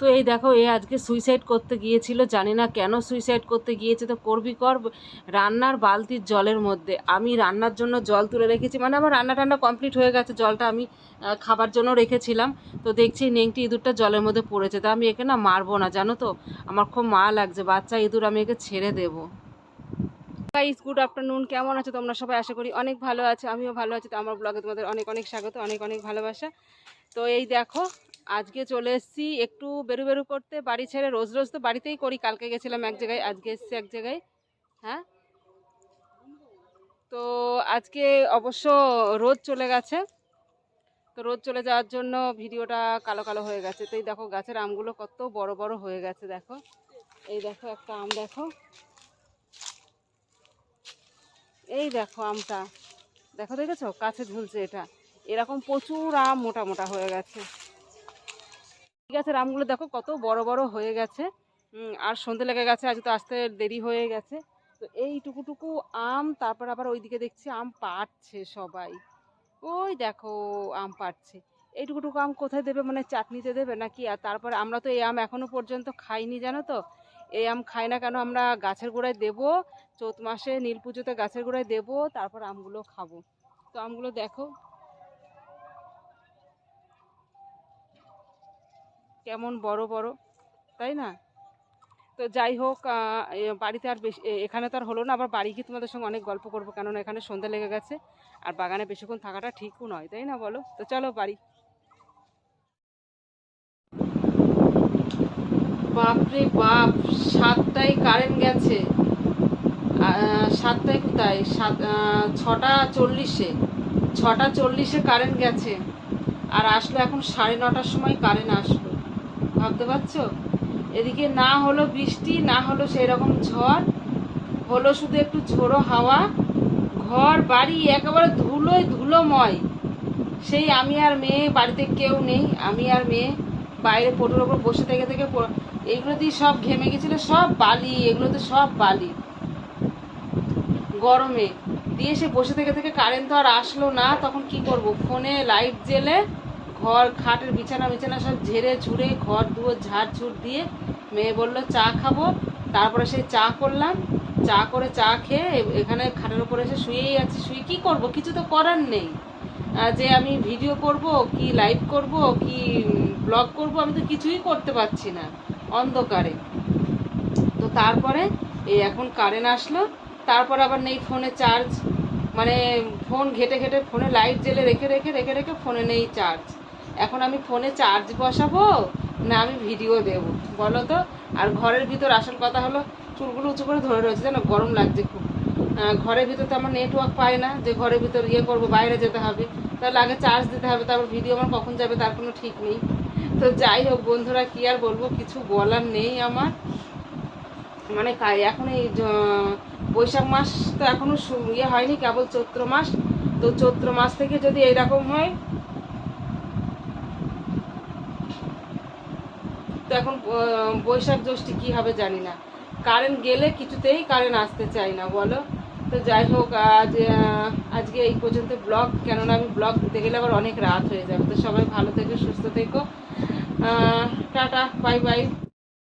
তো এই দেখো, এ আজকে সুইসাইড করতে গিয়েছিল, জানি না কেন সুইসাইড করতে গিয়েছে। তো করবি কর, রান্নার বালতির জলের মধ্যে। আমি রান্নার জন্য জল তুলে রেখেছি মানে আমার রান্না টান্না কমপ্লিট হয়ে গেছে, জলটা আমি খাবার জন্য রেখেছিলাম। তো দেখছি নেংটি ইঁদুরটা জলের মধ্যে পড়েছে, তো আমি একে না মারবো না, জানো তো? আমার খুব মা লাগছে, বাচ্চা ইঁদুর আমি একে ছেড়ে দেবো। গাইস গুড আফটারনুন কেমন আছো তোমরা সবাই? আশা করি অনেক ভালো আছে, আমিও ভালো আছি। তো আমার ব্লগে তোমাদের অনেক অনেক স্বাগত, অনেক অনেক ভালোবাসা। তো এই দেখো আজকে চলে এসেছি একটু বেরু বেরু করতে, বাড়ি ছেড়ে রোজ রোজ তো বাড়িতেই করি। কালকে গেছিলাম এক জায়গায়, আজকে এসেছি এক জায়গায়। হ্যাঁ? তো আজকে অবশ্য রোদ চলে গেছে। তো রোদ চলে যাওয়ার জন্য ভিডিওটা কালো কালো হয়ে গেছে। তো এই দেখো গাছের আমগুলো কত বড় বড় হয়ে গেছে, দেখো। এই দেখো একটা আম, দেখো। এই দেখো আমটা। দেখো, দেখেছ? কাছে ঝুলছে এটা। এরকম প্রচুর আম মোটা মোটা হয়ে গেছে। আছে আমগুলো দেখো কত বড় বড় হয়ে গেছে। আর সন্ধে লেগে গেছে, আজ তো আসতে দেরি হয়ে গেছে। তো এই টুকুটুকু আম, তারপর আবার ওইদিকে দেখছি আম পাড়ছে সবাই। ওই দেখো, আম পাড়ছে। এইটুকুটুকু আম কোথায় দেবে? মানে চাটনিতে দেবে নাকি? আর তারপর আমরা তো এই আম এখনও পর্যন্ত খাইনি, জানো তো? এই আম খাই না কেন আমরা গাছের গোড়ায় দেবো, চৈত মাসে নীল পুজোতে গাছের গোড়ায় দেবো, তারপর আমগুলো খাব। তো আমগুলো দেখো কেমন বড় বড়, তাই না? তো যাই হোক বাড়িতে আর বেশি এখানে তো আর হলো না, আবার বাড়ি গিয়ে তোমাদের সঙ্গে অনেক গল্প করব, কেননা এখানে সন্ধে লেগে গেছে, আর বাগানে বেশিক্ষণ থাকাটা ঠিকও নয়, তাই না বলো? তো চলো বাড়ি। বাপরে বাপ, সাতটায় কারেন্ট গেছে। সাতটায় কোথায়? সাত ছটা চল্লিশে ছটা চল্লিশে কারেন্ট গেছে, আর আসলো এখন সাড়ে নটার সময় কারেন্ট আসলো। ভাবতে পারছ? এদিকে না হলো বৃষ্টি, না হলো সেই রকম ঝড়, হলো শুধু একটু ঝোড়ো হাওয়া। ঘর, বাড়ি একেবারে ধুলোয় ধুলোময়। সেই আমি আর মেয়ে, বাড়িতে কেউ নেই। আমি আর মেয়ে বাইরে পোটোর ওপর বসে থেকে থেকে এগুলো দিয়ে সব ঘেমে গেছিল, সব বালি, এগুলোতে সব বালি। গরমে। দিয়ে সে বসে থেকে থেকে কারেন্ট তো আর আসলো না, তখন কি করব? ফোনে লাইট জেলে ঘর খাটের বিছানা বিছানা সব ঝেড়ে ঝুড়ে ঘর দুয়ার ঝাড় ঝুড় দিয়ে মেয়ে বলল, চা খাব। তারপরে সেই চা করলাম। চা করে চা খেয়ে এখানে খাটের উপরে এসে শুয়েই আছি। শুয়ে কি করব? কিছু তো করার নেই। যে আমি ভিডিও করব, কি লাইভ করব, কি ব্লগ করব, আমি তো কিছুই করতে পারছি না। অন্ধকারে। তো তারপরে এই এখন কারেন্ট আসলো। তারপর আবার নেই ফোনে চার্জ মানে ফোন ঘেটে ঘেটে ফোনে লাইট জেলে রেখে রেখে রেখে রেখে ফোনে নেই চার্জ এখন আমি ফোনে চার্জ বসাবো না আমি ভিডিও দেব, বলো তো? আর ঘরের ভিতর আসল কথা হলো চুলগুলো উঁচু করে ধরে রয়েছে, জানো? গরম লাগছে খুব। ঘরের ভিতর তো আমার নেটওয়ার্ক পায় না যে ঘরের ভিতর ইয়ে করব, বাইরে যেতে হবে। তাহলে আগে চার্জ দিতে হবে, তারপর ভিডিও আমার কখন যাবে তার কোনো ঠিক নেই। তো যাই হোক বন্ধুরা, কি আর বলব, কিছু বলার নেই আমার। মানে এখন এই বৈশাখ মাস তো এখনও শু- ইয়ে হয়নি, কেবল চৈত্র মাস। তো চৈত্র মাস থেকে যদি এইরকম হয় তো এখন বৈশাখ জ্যৈষ্ঠী কি হবে জানি না। কারেন্ট গেলে কিছুতেই কারেন্ট আসতে চাই না, বলো? তো যাই হোক, আজ আজকে এই পর্যন্ত ব্লগ। কেননা আমি ব্লগ দিতে গেলে আবার অনেক রাত হয়ে যাবে। তো সবাই ভালো থেকো, সুস্থ থেকো। Tata, bye bye.